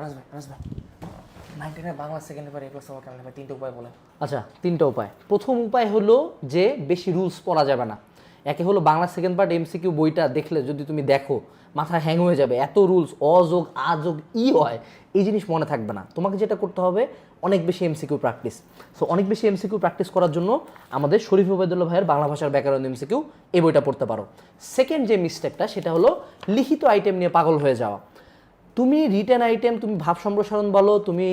আনাস ভাই আনাস ভাই। Ninety nine Bangla second paper A plus আমার কেমন তিনটে উপায় বলেন। আচ্ছা তিনটা উপায়। প্রথম উপায় হলো যে বেশি রুলস পড়া যাবে না। একে হলো বাংলা সেকেন্ড পার্ট এমসিকিউ বইটা দেখলে যদি তুমি দেখো, মাথা হ্যাং হয়ে যাবে। এত রুলস অযোগ, আযোগ, ই হয়, এই জিনিস মনে থাকবে না। তোমাকে যেটা করতে হবে, অনেক বেশি এমসিকিউ প্র্যাকটিস সো অনেক বেশি এমসিকিউ প্র্যাকটিস করার জন্য আমাদের শরীফ ওবেদুল্লাহ ভাইয়ের বাংলা ভাষার ব্যাকরণ এমসিকিউ এই বইটা পড়তে পারো। সেকেন্ড যে মিস্টেকটা সেটা হলো লিখিত আইটেম নিয়ে পাগল হয়ে যাওয়া। তুমি রিটেন আইটেম তুমি ভাব সম্প্রসারণ বলো, তুমি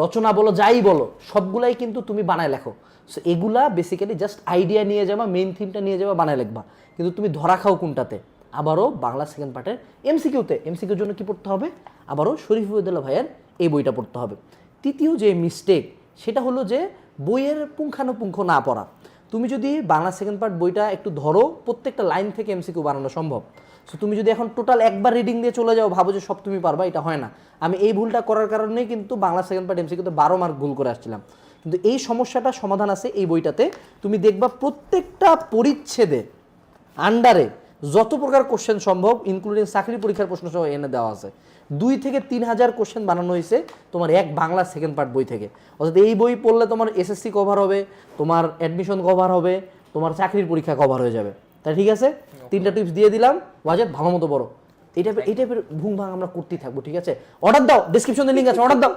রচনা বলো, যাই বলো, সবগুলাই কিন্তু তুমি বানায় লেখো। সো এগুলা বেসিক্যালি জাস্ট আইডিয়া নিয়ে যাবা মেইন থিমটা নিয়ে যাবা, বানায় লিখবা। কিন্তু তুমি ধরা খাও কোনটাতে? আবারও বাংলা সেকেন্ড পার্টের এমসিকিউতে এমসিকিউর জন্য কি পড়তে হবে? আবারও শরীফ উদ্দুল্লাহ ভাইয়ের এই বইটা পড়তে হবে। তৃতীয় যে মিস্টেক সেটা হলো যে বইয়ের পুঙ্খানুপুঙ্খ না পড়া। তুমি যদি বাংলা সেকেন্ড পার্ট বইটা একটু ধরো, প্রত্যেকটা লাইন থেকে এমসিকিউ বানানো সম্ভব। সো তুমি যদি এখন টোটাল একবার রিডিং দিয়ে চলে যাও, ভাবো যে সব তুমি পারবা, এটা হয় না। আমি এই ভুলটা করার কারণেই কিন্তু বাংলা সেকেন্ড পার্ট এমসিকিউতে বারো মার্ক ভুল করে আসছিলাম। কিন্তু এই সমস্যাটা সমাধান আছে এই বইটাতে। তুমি দেখবা প্রত্যেকটা পরিচ্ছেদে আন্ডারে যত প্রকার কোশ্চেন সম্ভব ইনক্লুডিং চাকরি পরীক্ষার প্রশ্ন সহ এনে দেওয়া আছে। দুই থেকে তিন হাজার কোশ্চেন বানানো হয়েছে তোমার এক বাংলা সেকেন্ড পার্ট বই থেকে। অর্থাৎ এই বই পড়লে তোমার এসএসসি কভার হবে তোমার অ্যাডমিশন কভার হবে তোমার চাকরির পরীক্ষা কভার হয়ে যাবে। তাই ঠিক আছে? তিনটা টিপস দিয়ে দিলাম। বাজেট ভালো মতো বড় এই টাইপের এই টাইপের ভুং ভাঙ আমরা করতেই থাকব ঠিক আছে? অর্ডার দাও ডিসক্রিপশনে লিঙ্ক আছে অর্ডার দাও।